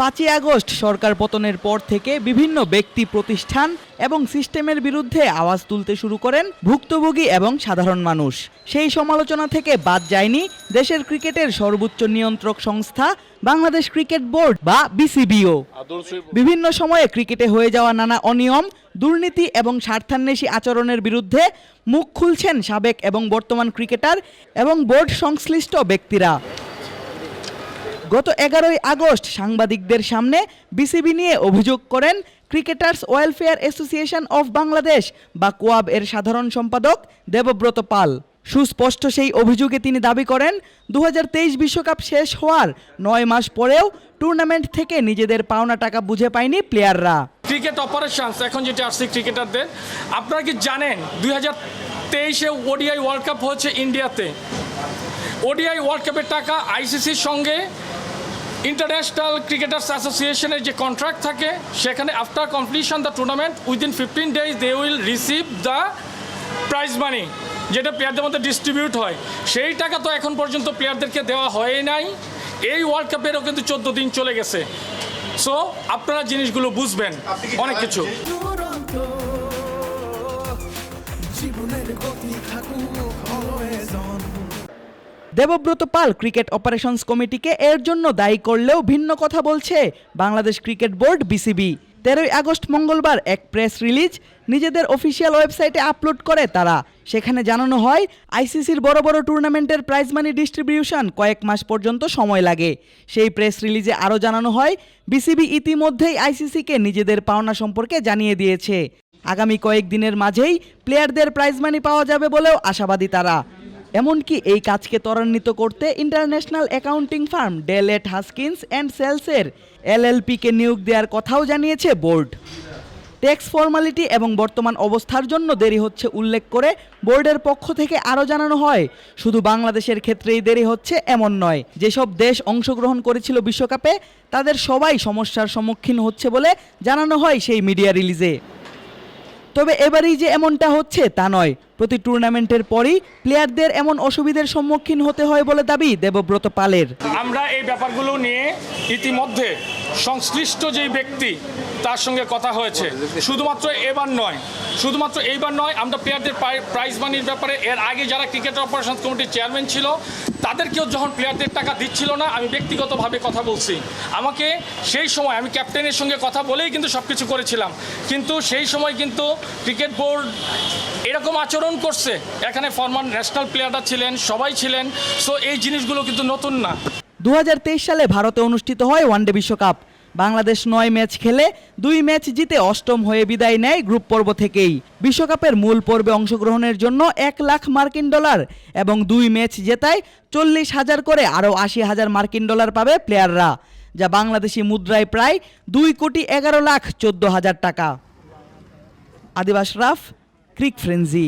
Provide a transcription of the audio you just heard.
পাঁচই আগস্ট সরকার পতনের পর থেকে বিভিন্ন ব্যক্তি প্রতিষ্ঠান এবং সিস্টেমের বিরুদ্ধে আওয়াজ তুলতে শুরু করেন ভুক্তভোগী এবং সাধারণ মানুষ। সেই সমালোচনা থেকে বাদ যায়নি দেশের ক্রিকেটের সর্বোচ্চ নিয়ন্ত্রক সংস্থা বাংলাদেশ ক্রিকেট বোর্ড বা বিসিবিও। বিভিন্ন সময়ে ক্রিকেটে হয়ে যাওয়া নানা অনিয়ম, দুর্নীতি এবং স্বার্থান্বেষী আচরণের বিরুদ্ধে মুখ খুলছেন সাবেক এবং বর্তমান ক্রিকেটার এবং বোর্ড সংশ্লিষ্ট ব্যক্তিরা। গত এগারোই আগস্ট সাংবাদিকদের সামনে বিসিবি নিয়ে অভিযোগ করেন cricketers welfare association of Bangladesh বা কোয়াব এর সাধারণ সম্পাদক দেবব্রত পাল। সুস্পষ্ট সেই অভিযোগে তিনি দাবি করেন দু বিশ্বকাপ শেষ হওয়ার নয় মাস পরেও টুর্নামেন্ট থেকে নিজেদের পাওনা টাকা বুঝে পায়নি প্লেয়াররা। ক্রিকেট অপারেশনস, এখন যেটা আসছে ক্রিকেটারদের, আপনারা কি জানেন দুই হাজার তেইশে ওডিআই ওয়ার্ল্ড কাপ হচ্ছে ইন্ডিয়াতে। ওডিআই ওয়ার্ল্ড কাপের টাকা আইসিসির সঙ্গে ইন্টারন্যাশনাল ক্রিকেটার্স অ্যাসোসিয়েশনের যে কন্ট্রাক্ট থাকে সেখানে after completion the tournament within fifteen days they will receive the prize money যেটা প্লেয়ারদের মধ্যে ডিস্ট্রিবিউট হয়। সেই টাকা তো এখন পর্যন্ত প্লেয়ারদেরকে দেওয়া হয় নাই। এই ওয়ার্ল্ড কাপেরও কিন্তু চোদ্দ দিন চলে গেছে। সো আপনারা জিনিসগুলো বুঝবেন অনেক কিছু। জীবনের গতি থাকুক দেবব্রত পাল ক্রিকেট অপারেশনস কমিটিকে এর জন্য দায়ী করলেও ভিন্ন কথা বলছে বাংলাদেশ ক্রিকেট বোর্ড বিসিবি। তেরোই আগস্ট মঙ্গলবার এক প্রেস রিলিজ, নিজেদের অফিসিয়াল ওয়েবসাইটে আপলোড করে তারা। সেখানে জানানো হয়, আইসিসির বড় বড় টুর্নামেন্টের প্রাইজ মানি ডিস্ট্রিবিউশন কয়েক মাস পর্যন্ত সময় লাগে। সেই প্রেস রিলিজে আরও জানানো হয়, বিসিবি ইতিমধ্যেই আইসিসিকে নিজেদের পাওনা সম্পর্কে জানিয়ে দিয়েছে। আগামী কয়েকদিনের মাঝেই প্লেয়ারদের প্রাইজ মানি পাওয়া যাবে বলেও আশাবাদী তারা। এমনকি এই কাজকে ত্বরান্বিত করতে international accounting firm Deloitte Haskins and সেলসের এলএলপিকে নিয়োগ দেওয়ার কথাও জানিয়েছে বোর্ড। ট্যাক্স ফর্মালিটি এবং বর্তমান অবস্থার জন্য দেরি হচ্ছে উল্লেখ করে বোর্ডের পক্ষ থেকে আরও জানানো হয়, শুধু বাংলাদেশের ক্ষেত্রেই দেরি হচ্ছে এমন নয়। যেসব দেশ অংশগ্রহণ করেছিল বিশ্বকাপে, তাদের সবাই সমস্যার সম্মুখীন হচ্ছে বলে জানানো হয় সেই মিডিয়া রিলিজে। তবে এবারেই যে এমনটা হচ্ছে তা নয়। প্রতি টুর্নামেন্টের পরই প্লেয়ারদের এমন অসুবিধার সম্মুখীন হতে হয় বলে দাবি দেবব্রত পালের। আমরা এই ব্যাপারগুলো নিয়ে ইতিমধ্যে সংশ্লিষ্ট যেই ব্যক্তি তার সঙ্গে কথা হয়েছে। শুধুমাত্র এবার নয় শুধুমাত্র এইবার নয়, আমরা প্লেয়ারদের প্রাইজ মানির ব্যাপারে। এর আগে যারা ক্রিকেট অপারেশন কমিটির চেয়ারম্যান ছিল, তাদেরকেও যখন প্লেয়ারদের টাকা দিচ্ছিল না, আমি ব্যক্তিগতভাবে কথা বলছি। আমাকে সেই সময়, আমি ক্যাপ্টেনের সঙ্গে কথা বলেই কিন্তু সব কিছু করেছিলাম। কিন্তু সেই সময় কিন্তু ক্রিকেট বোর্ড এরকম আচরণ করছে। এখানে ফরমান ন্যাশনাল প্লেয়াররা ছিলেন, সবাই ছিলেন। সো এই জিনিসগুলো কিন্তু নতুন না। দু হাজার তেইশ সালে ভারতে অনুষ্ঠিত হয় ওয়ানডে বিশ্বকাপ। বাংলাদেশ নয় ম্যাচ খেলে দুই ম্যাচ জিতে অষ্টম হয়ে বিদায় নেয় গ্রুপ পর্ব থেকেই। বিশ্বকাপের মূল পর্বে অংশগ্রহণের জন্য এক লাখ মার্কিন ডলার এবং দুই ম্যাচ জেতায় চল্লিশ হাজার করে আরও আশি হাজার মার্কিন ডলার পাবে প্লেয়াররা, যা বাংলাদেশি মুদ্রায় প্রায় দুই কোটি এগারো লাখ চোদ্দ হাজার টাকা। আদিবাস রাফ, ক্রিক ফ্রেন্জি